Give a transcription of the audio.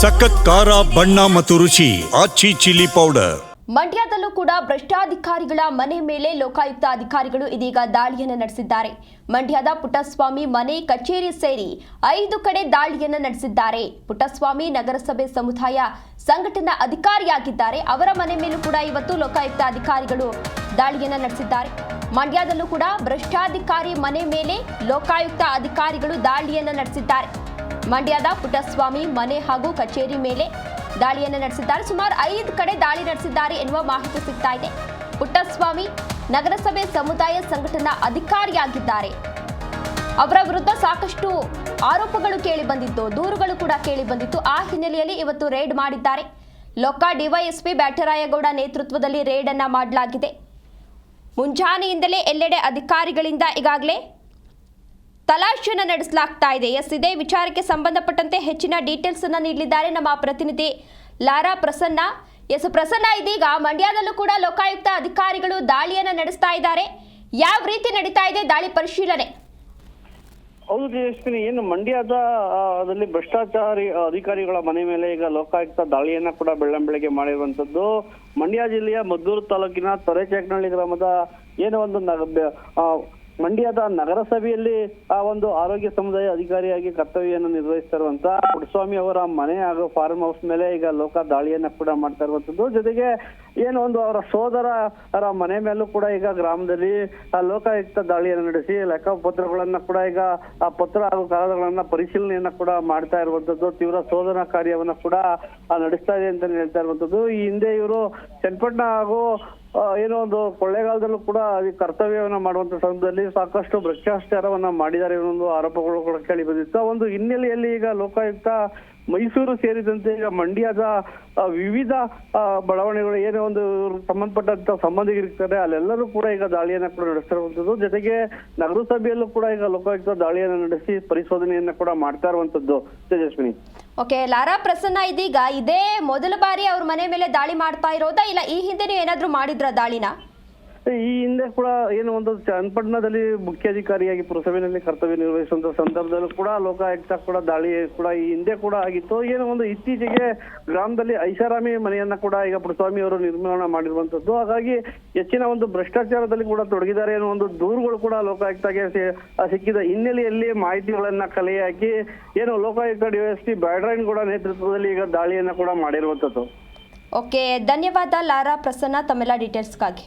ಸಖತ್ ಖಾರ, ಬಣ್ಣ ಮತ್ತು ರುಚಿ, ಆಚಿ ಚಿಲ್ಲಿ ಪೌಡರ್. ಮಂಡ್ಯದಲ್ಲೂ ಕೂಡ ಭ್ರಷ್ಟಾಧಿಕಾರಿಗಳ ಮನೆ ಮೇಲೆ ಲೋಕಾಯುಕ್ತ ಅಧಿಕಾರಿಗಳು ಇದೀಗ ದಾಳಿಯನ್ನು ನಡೆಸಿದ್ದಾರೆ. ಮಂಡ್ಯದ ಪುಟ್ಟಸ್ವಾಮಿ ಮನೆ, ಕಚೇರಿ ಸೇರಿ ಐದು ಕಡೆ ದಾಳಿಯನ್ನು ನಡೆಸಿದ್ದಾರೆ. ಪುಟ್ಟಸ್ವಾಮಿ ನಗರಸಭೆ ಸಮುದಾಯ ಸಂಘಟನಾ ಅಧಿಕಾರಿಯಾಗಿದ್ದಾರೆ. ಅವರ ಮನೆ ಮೇಲೂ ಕೂಡ ಇವತ್ತು ಲೋಕಾಯುಕ್ತ ಅಧಿಕಾರಿಗಳು ದಾಳಿಯನ್ನು ನಡೆಸಿದ್ದಾರೆ. ಮಂಡ್ಯದಲ್ಲೂ ಕೂಡ ಭ್ರಷ್ಟಾಧಿಕಾರಿ ಮನೆ ಮೇಲೆ ಲೋಕಾಯುಕ್ತ ಅಧಿಕಾರಿಗಳು ದಾಳಿಯನ್ನು ನಡೆಸಿದ್ದಾರೆ. ಮಂಡ್ಯದ ಪುಟ್ಟಸ್ವಾಮಿ ಮನೆ ಹಾಗೂ ಕಚೇರಿ ಮೇಲೆ ದಾಳಿಯನ್ನು ನಡೆಸಿದ್ದಾರೆ. ಸುಮಾರು ಐದು ಕಡೆ ದಾಳಿ ನಡೆಸಿದ್ದಾರೆ ಎನ್ನುವ ಮಾಹಿತಿ ಸಿಗ್ತಾ ಇದೆ. ಪುಟ್ಟಸ್ವಾಮಿ ನಗರಸಭೆ ಸಮುದಾಯ ಸಂಘಟನಾ ಅಧಿಕಾರಿಯಾಗಿದ್ದಾರೆ. ಅವರ ವಿರುದ್ಧ ಸಾಕಷ್ಟು ಆರೋಪಗಳು ಕೇಳಿ ಬಂದಿತ್ತು. ದೂರುಗಳು ಕೂಡ ಕೇಳಿ ಬಂದಿತ್ತು. ಆ ಹಿನ್ನೆಲೆಯಲ್ಲಿ ಇವತ್ತು ರೇಡ್ ಮಾಡಿದ್ದಾರೆ. ಲೋಕಾ ಡಿವೈಎಸ್ಪಿ ಬ್ಯಾಟರಾಯಗೌಡ ನೇತೃತ್ವದಲ್ಲಿ ರೇಡ್ ಅನ್ನ ಮಾಡಲಾಗಿದೆ. ಮುಂಜಾನೆಯಿಂದಲೇ ಎಲ್ಲೆಡೆ ಅಧಿಕಾರಿಗಳಿಂದ ಈಗಾಗಲೇ ತಲಾಶೆಯನ್ನು ನಡೆಸಲಾಗ್ತಾ ಇದೆ. ಎಸ್, ಇದೇ ವಿಚಾರಕ್ಕೆ ಸಂಬಂಧಪಟ್ಟಂತೆ ಹೆಚ್ಚಿನ ಡೀಟೇಲ್ಸ್ ಅನ್ನು ನೀಡಲಿದ್ದಾರೆ ನಮ್ಮ ಪ್ರತಿನಿಧಿ ಲಾರಾ ಪ್ರಸನ್ನ. ಎಸ್, ಪ್ರಸನ್ನ, ಇದೀಗ ಮಂಡ್ಯದಲ್ಲೂ ಕೂಡ ಲೋಕಾಯುಕ್ತ ಅಧಿಕಾರಿಗಳು ದಾಳಿಯನ್ನು ನಡೆಸ್ತಾ ಇದ್ದಾರೆ. ಯಾವ ರೀತಿ ನಡೀತಾ ಇದೆ ದಾಳಿ ಪರಿಶೀಲನೆ? ಹೌದು ತೇಜಸ್ವಿನಿ ಏನು ಮಂಡ್ಯದ ಅದರಲ್ಲಿ ಭ್ರಷ್ಟಾಚಾರಿ ಅಧಿಕಾರಿಗಳ ಮನೆ ಮೇಲೆ ಈಗ ಲೋಕಾಯುಕ್ತ ದಾಳಿಯನ್ನ ಕೂಡ ಬೆಳ್ಳಂಬೆಳಗ್ಗೆ ಮಾಡಿರುವಂತದ್ದು ಮಂಡ್ಯ ಜಿಲ್ಲೆಯ ಮದ್ದೂರು ತಾಲೂಕಿನ ತೊರೆಚೇಕನಹಳ್ಳಿ ಗ್ರಾಮದ ಏನೋ ಒಂದು ಮಂಡ್ಯದ ನಗರಸಭೆಯಲ್ಲಿ ಆ ಒಂದು ಆರೋಗ್ಯ ಸಮುದಾಯ ಅಧಿಕಾರಿಯಾಗಿ ಕರ್ತವ್ಯವನ್ನು ನಿರ್ವಹಿಸ್ತಾ ಇರುವಂತ ಅವರ ಮನೆ ಹಾಗೂ ಫಾರ್ಮ್ ಹೌಸ್ ಮೇಲೆ ಈಗ ಲೋಕ ದಾಳಿಯನ್ನ ಕೂಡ ಮಾಡ್ತಾ ಇರುವಂತದ್ದು. ಜೊತೆಗೆ ಏನು ಒಂದು ಅವರ ಸೋದರರ ಮನೆ ಮೇಲೂ ಕೂಡ ಈಗ ಗ್ರಾಮದಲ್ಲಿ ಆ ಲೋಕಾಯುಕ್ತ ದಾಳಿಯನ್ನು ನಡೆಸಿ ಲೆಕ್ಕ ಪತ್ರಗಳನ್ನ ಕೂಡ ಈಗ ಆ ಪತ್ರ ಹಾಗೂ ಕಾಗದಗಳನ್ನ ಪರಿಶೀಲನೆಯನ್ನ ಕೂಡ ಮಾಡ್ತಾ ಇರುವಂತದ್ದು. ತೀವ್ರ ಶೋಧನಾ ಕಾರ್ಯವನ್ನ ಕೂಡ ನಡೆಸ್ತಾ ಇದೆ ಅಂತ ಹೇಳ್ತಾ ಇರುವಂತದ್ದು. ಈ ಹಿಂದೆ ಇವರು ಚನ್ನಪಟ್ಟಣ ಹಾಗೂ ಏನೋ ಒಂದು ಕೊಳ್ಳೇಗಾಲದಲ್ಲೂ ಕೂಡ ಈ ಕರ್ತವ್ಯವನ್ನ ಮಾಡುವಂತ ಸಂದರ್ಭದಲ್ಲಿ ಸಾಕಷ್ಟು ಭ್ರಷ್ಟಾಚಾರವನ್ನ ಮಾಡಿದ್ದಾರೆ ಅನ್ನೋ ಒಂದು ಆರೋಪಗಳು ಕೂಡ ಕೇಳಿ ಬಂದಿತ್ತು. ಆ ಒಂದು ಹಿನ್ನೆಲೆಯಲ್ಲಿ ಈಗ ಲೋಕಾಯುಕ್ತ ಮೈಸೂರು ಸೇರಿದಂತೆ ಈಗ ಮಂಡ್ಯದ ವಿವಿಧ ಬಡಾವಣೆಗಳು ಏನೋ ಒಂದು ಸಂಬಂಧಪಟ್ಟಂತ ಸಂಬಂಧಿಕರಿರ್ತಾರೆ ಅಲ್ಲೆಲ್ಲರೂ ಕೂಡ ಈಗ ದಾಳಿಯನ್ನ ಕೂಡ ನಡೆಸ್ತಿರುವಂತದ್ದು ಜೊತೆಗೆ ನಗರಸಭೆಯಲ್ಲೂ ಕೂಡ ಈಗ ಲೋಕಾಯುಕ್ತ ದಾಳಿಯನ್ನ ನಡೆಸಿ ಪರಿಶೋಧನೆಯನ್ನ ಕೂಡ ಮಾಡ್ತಾ ಇರುವಂತದ್ದು ತೇಜಸ್ವಿನಿ. ಓಕೆ, ಲಾರಾ ಪ್ರಸನ್ನ ಇದೀಗ ಇದೇ ಮೊದಲ ಬಾರಿ ಅವ್ರ ಮನೆ ಮೇಲೆ ದಾಳಿ ಮಾಡ್ತಾ ಇರೋದಾ? ಇಲ್ಲ ಈ ಹಿಂದೆನೂ ಏನಾದ್ರೂ ಮಾಡಿದ್ರ ದಾಳಿನ? ಈ ಹಿಂದೆ ಕೂಡ ಏನು ಒಂದು ಚನ್ನಪಟ್ಟಣದಲ್ಲಿ ಮುಖ್ಯಾಧಿಕಾರಿಯಾಗಿ ಪುರಸಭೆಯಲ್ಲಿ ಕರ್ತವ್ಯ ನಿರ್ವಹಿಸುವಂತ ಸಂದರ್ಭದಲ್ಲೂ ಕೂಡ ಲೋಕಾಯುಕ್ತ ಕೂಡ ದಾಳಿ ಕೂಡ ಈ ಹಿಂದೆ ಕೂಡ ಆಗಿತ್ತು. ಏನು ಒಂದು ಇತ್ತೀಚೆಗೆ ಗ್ರಾಮದಲ್ಲಿ ಐಷಾರಾಮಿ ಮನೆಯನ್ನ ಕೂಡ ಈಗ ಪುರಸ್ವಾಮಿ ಅವರು ನಿರ್ಮಾಣ ಮಾಡಿರುವಂತದ್ದು. ಹಾಗಾಗಿ ಹೆಚ್ಚಿನ ಒಂದು ಭ್ರಷ್ಟಾಚಾರದಲ್ಲಿ ಕೂಡ ತೊಡಗಿದ್ದಾರೆ ಅನ್ನೋ ಒಂದು ದೂರುಗಳು ಕೂಡ ಲೋಕಾಯುಕ್ತಗೆ ಸಿಕ್ಕಿದ ಹಿನ್ನೆಲೆಯಲ್ಲಿ ಮಾಹಿತಿಗಳನ್ನ ಕಲೆ ಹಾಕಿ ಏನು ಲೋಕಾಯುಕ್ತ ಡಿವೈಎಸ್ಪಿ ಬ್ಯಾಡ್ರೈನ್ ಕೂಡ ನೇತೃತ್ವದಲ್ಲಿ ಈಗ ದಾಳಿಯನ್ನ ಕೂಡ ಮಾಡಿರುವಂತದ್ದು. ಓಕೆ, ಧನ್ಯವಾದ ಲಾರಾ ಪ್ರಸನ್ನ, ತಮ್ಮೆಲ್ಲ ಡೀಟೇಲ್ಸ್ಗಾಗಿ